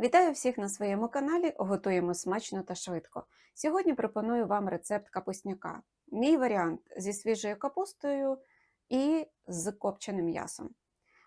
Вітаю всіх на своєму каналі. Готуємо смачно та швидко. Сьогодні пропоную вам рецепт капусняка. Мій варіант зі свіжою капустою і з копченим м'ясом.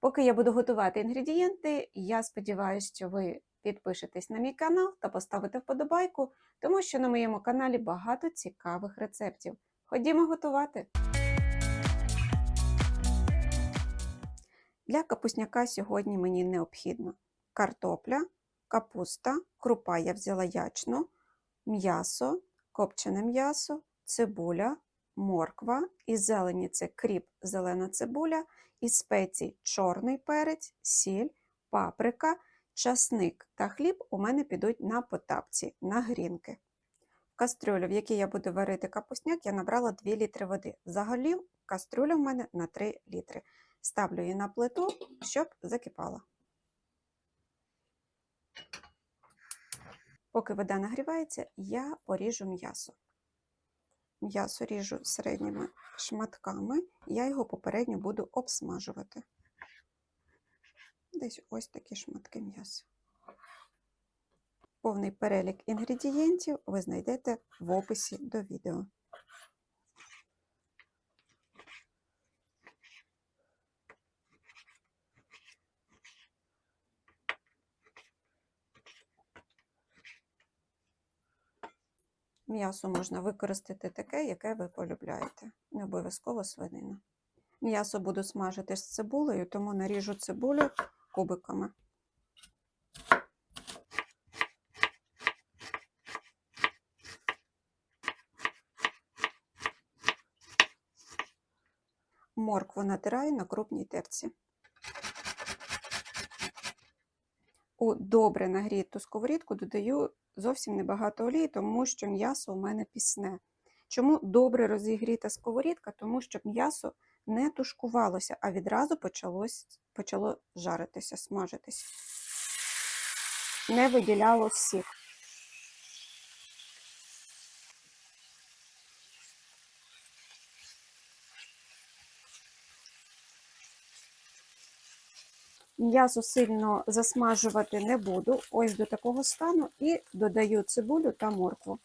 Поки я буду готувати інгредієнти, я сподіваюся, що ви підпишетесь на мій канал та поставите вподобайку, тому що на моєму каналі багато цікавих рецептів. Ходімо готувати! Для капусняка сьогодні мені необхідно картопля, капуста, крупа я взяла ячну, м'ясо, копчене м'ясо, цибуля, морква, із зелені це кріп, зелена цибуля, із спецій чорний перець, сіль, паприка, часник та хліб у мене підуть на потапці, на грінки. В кастрюлю, в якій я буду варити капусняк, я набрала 2 літри води. Взагалі, кастрюля в мене на 3 літри. Ставлю її на плиту, щоб закипала. Поки вода нагрівається, я поріжу м'ясо. М'ясо ріжу середніми шматками, я його попередньо буду обсмажувати. Десь ось такі шматки м'яса. Повний перелік інгредієнтів ви знайдете в описі до відео. М'ясо можна використати таке, яке ви полюбляєте, не обов'язково свинина. М'ясо буду смажити з цибулею, тому наріжу цибулю кубиками. Моркву натираю на крупній терці. У добре нагріту сковорідку додаю зовсім небагато олії, тому що м'ясо у мене пісне. Чому добре розігріта сковорідка? Тому що м'ясо не тушкувалося, а відразу почалось, почало жаритися, смажитися. Не виділяло сік. М'ясо сильно засмажувати не буду, ось до такого стану, і додаю цибулю та моркву.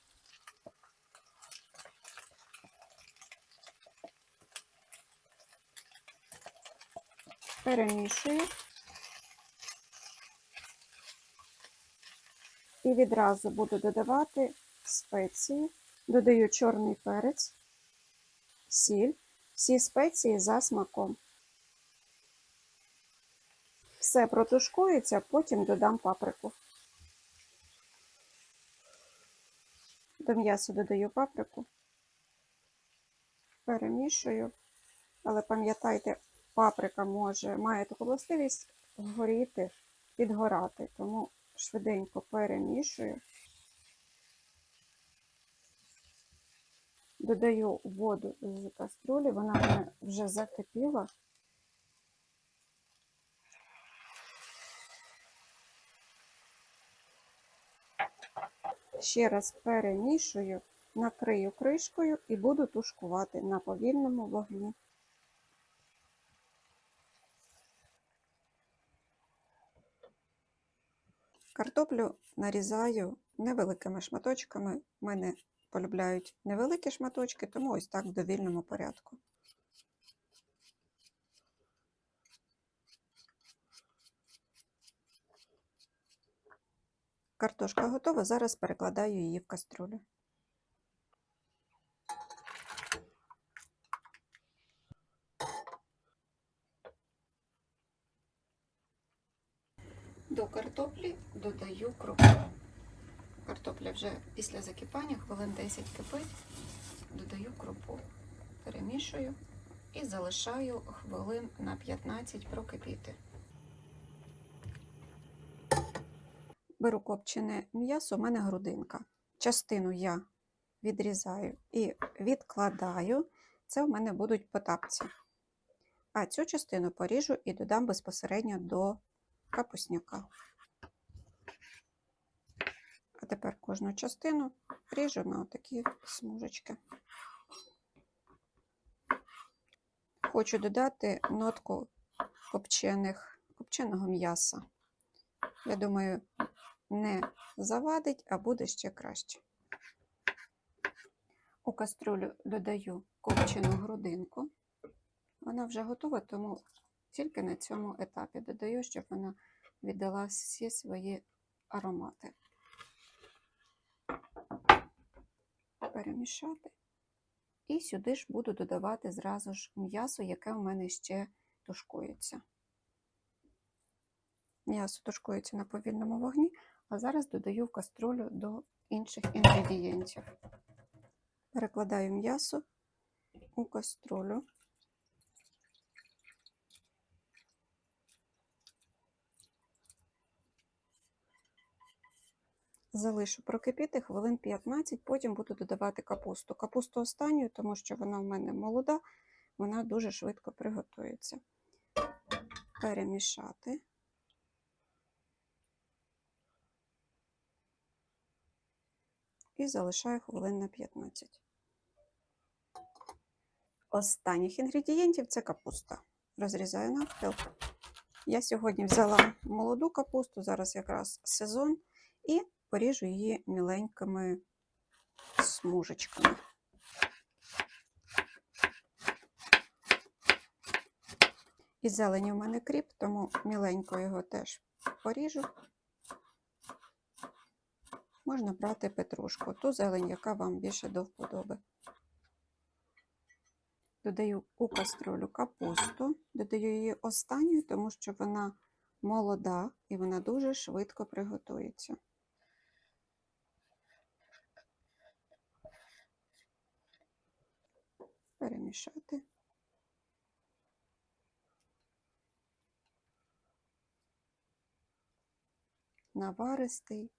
Перемішую. І відразу буду додавати спеції, додаю чорний перець, сіль, всі спеції за смаком. Все протушкується, потім додам паприку. До м'яса додаю паприку, перемішую, але пам'ятайте, паприка може, має таку властивість горіти, підгорати, тому швиденько перемішую. Додаю воду з каструлі, вона вже закипіла. Ще раз перемішую, накрию кришкою і буду тушкувати на повільному вогні. Картоплю нарізаю невеликими шматочками. У мене полюбляють невеликі шматочки, тому ось так в довільному порядку. Картошка готова, зараз перекладаю її в каструлю. До картоплі додаю крупу. Картопля вже після закипання, хвилин 10 кипить, додаю крупу, перемішую і залишаю хвилин на 15 прокипіти. Беру копчене м'ясо, у мене грудинка. Частину я відрізаю і відкладаю. Це в мене будуть потапці. А цю частину поріжу і додам безпосередньо до капусняка. А тепер кожну частину ріжу на такі смужечки. Хочу додати нотку копчених, копченого м'яса. Я думаю, не завадить, а буде ще краще. У каструлю додаю копчену грудинку. Вона вже готова, тому тільки на цьому етапі додаю, щоб вона віддала всі свої аромати. Перемішати. І сюди ж буду додавати зразу ж м'ясо, яке у мене ще тушкується. М'ясо тушкується на повільному вогні, а зараз додаю в каструлю до інших інгредієнтів. Перекладаю м'ясо у каструлю. Залишу прокипіти хвилин 15, потім буду додавати капусту. Капусту останню, тому що вона в мене молода, вона дуже швидко приготується. Перемішати. І залишаю хвилин на 15. Останніх інгредієнтів це капуста. Розрізаю навпіл. Я сьогодні взяла молоду капусту, зараз якраз сезон, і поріжу її міленькими смужечками. І зелені в мене кріп, тому міленько його теж поріжу. Можна брати петрушку, ту зелень, яка вам більше до вподоби. Додаю у каструлю капусту, додаю її останньою, тому що вона молода і вона дуже швидко приготується. Перемішати. Наваристий,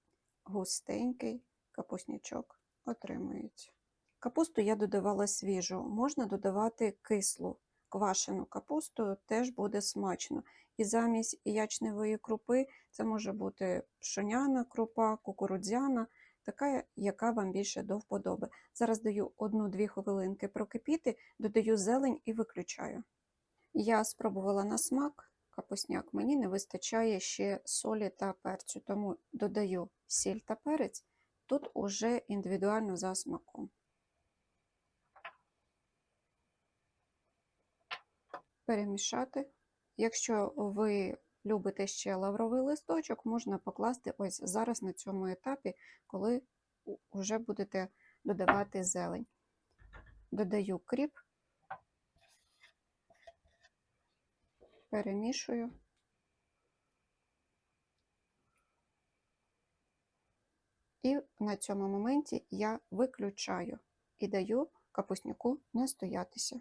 густенький капуснячок отримується. Капусту я додавала свіжу, можна додавати кислу, квашену капусту, теж буде смачно. І замість ячневої крупи це може бути пшоняна крупа, кукурудзяна, така, яка вам більше до вподоби. Зараз даю 1-2 хвилинки прокипіти, додаю зелень і виключаю. Я спробувала на смак капусняк, мені не вистачає ще солі та перцю, тому додаю сіль та перець, тут уже індивідуально за смаком. Перемішати. Якщо ви любите ще лавровий листочок, можна покласти ось зараз на цьому етапі, коли вже будете додавати зелень. Додаю кріп, перемішую. І на цьому моменті я виключаю і даю капусняку настоятися.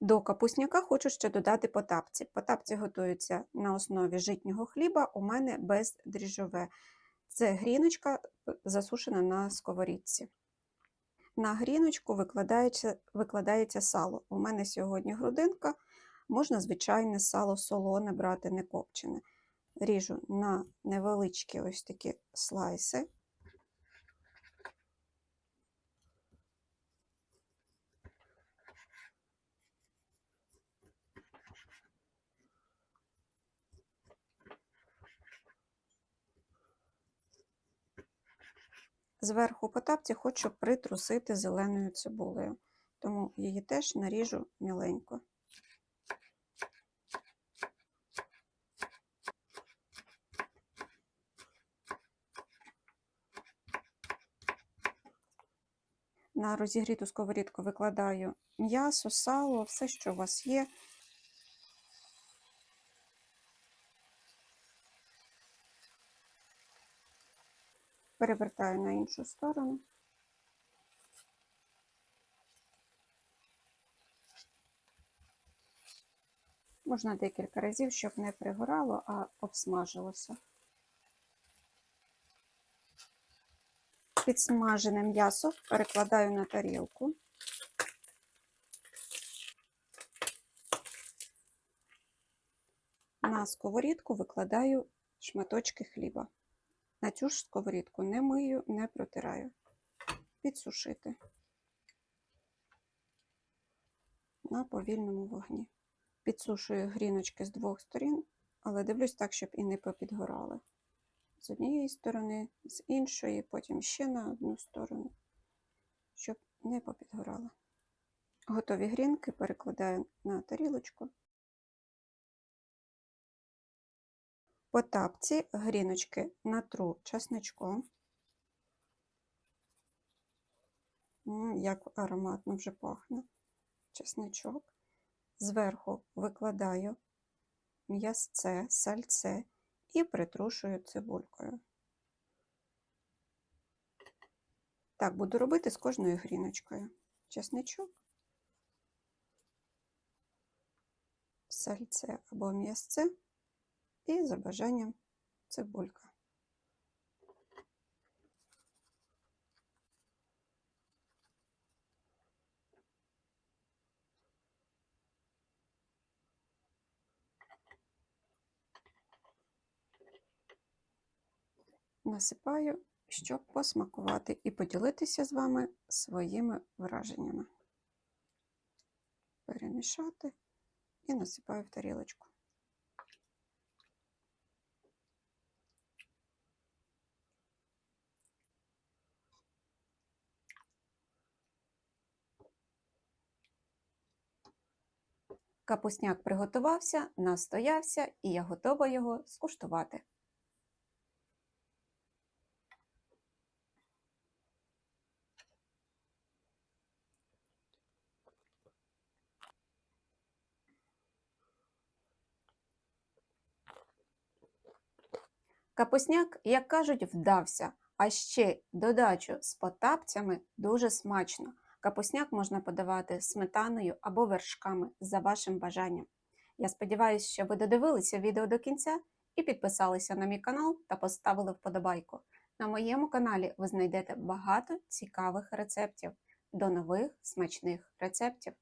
До капусняка хочу ще додати потапці. Потапці готуються на основі житнього хліба, у мене бездріжджове. Це гріночка, засушена на сковорідці. На гріночку викладається, викладається сало. У мене сьогодні грудинка, можна звичайне сало солоне брати, не копчене. Ріжу на невеличкі ось такі слайси. Зверху по тапці хочу притрусити зеленою цибулею, тому її теж наріжу міленько. На розігріту сковорідку викладаю м'ясо, сало, все, що у вас є. Перевертаю на іншу сторону. Можна декілька разів, щоб не пригорало, а обсмажилося. Підсмажене м'ясо перекладаю на тарілку. На сковорідку викладаю шматочки хліба. На цю ж сковорідку не мию, не протираю. Підсушити на повільному вогні. Підсушую гріночки з двох сторін, але дивлюсь так, щоб і не попідгорали. З однієї сторони, з іншої, потім ще на одну сторону, щоб не попідгорали. Готові грінки перекладаю на тарілочку. По тапці гріночки натру часничком. Як ароматно вже пахне чесничок. Зверху викладаю м'ясце, сальце і притрушую цибулькою. Так, буду робити з кожною гріночкою. Чесничок, сальце або м'ясце і за бажанням цибулька. Насипаю, щоб посмакувати і поділитися з вами своїми враженнями. Перемішати і насипаю в тарілочку. Капусняк приготувався, настоявся, і я готова його скуштувати. Капусняк, як кажуть, вдався, а ще додачу з потапцями дуже смачно. Капусняк можна подавати сметаною або вершками за вашим бажанням. Я сподіваюся, що ви додивилися відео до кінця і підписалися на мій канал та поставили вподобайку. На моєму каналі ви знайдете багато цікавих рецептів. До нових смачних рецептів!